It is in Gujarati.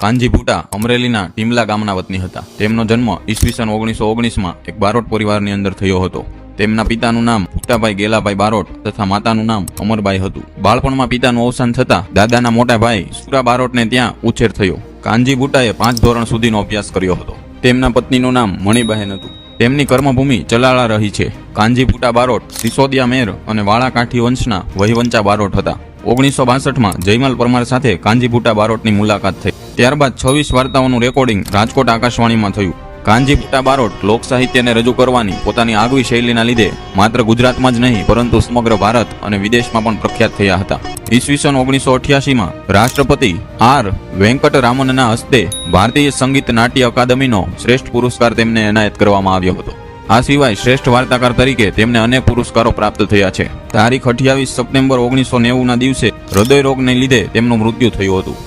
કાનજી ભૂટા અમરેલીના ટીમલા ગામના વતની હતા. તેમનો જન્મ ઈસવીસન ઓગણીસો ઓગણીસમાં એક બારોટ પરિવારની અંદર થયો હતો. તેમના પિતાનું નામ ભૂટાભાઈ ગેલાભાઈ બારોટ તથા માતાનું નામ અમરબાઈ હતું. બાળપણમાં પિતાનું અવસાન થતાં દાદાના મોટા ભાઈ સુરા બારોટને ત્યાં ઉછેર થયો. કાનજી ભૂટાએ પાંચ ધોરણ સુધીનો અભ્યાસ કર્યો હતો. તેમના પત્નીનું નામ મણિબહેન હતું. તેમની કર્મભૂમિ ચલાળા રહી છે. કાનજી ભૂટા બારોટ સિસોદિયા મેર અને વાળાકાઠી વંશના વહીવંચા બારોટ હતા. ઓગણીસો બાસઠમાં જયમલ પરમાર સાથે કાનજી ભૂટા બારોટની મુલાકાત થઈ. ત્યારબાદ છવ્વીસ વાર્તાઓનું રેકોર્ડિંગ રાજકોટ આકાશવાણીમાં થયું. કાનજી ભૂટા બારોટ લોક સાહિત્યને રજૂ કરવાની પોતાની આગવી શૈલીના લીધે માત્ર ગુજરાતમાં જ નહીં, પરંતુ સમગ્ર ભારત અને વિદેશમાં પણ પ્રખ્યાત થયા હતા. ઈસવીસન ઓગણીસો અઠ્યાસીમાં રાષ્ટ્રપતિ આર વેંકટરામનના હસ્તે ભારતીય સંગીત નાટ્ય અકાદમીનો શ્રેષ્ઠ પુરસ્કાર તેમને એનાયત કરવામાં આવ્યો હતો. આ સિવાય શ્રેષ્ઠ વાર્તાકાર તરીકે તેમને અનેક પુરસ્કારો પ્રાપ્ત થયા છે. તારીખ અઠ્યાવીસ સપ્ટેમ્બર ઓગણીસો નેવુંના દિવસે હૃદય રોગને લીધે તેમનું મૃત્યુ થયું હતું.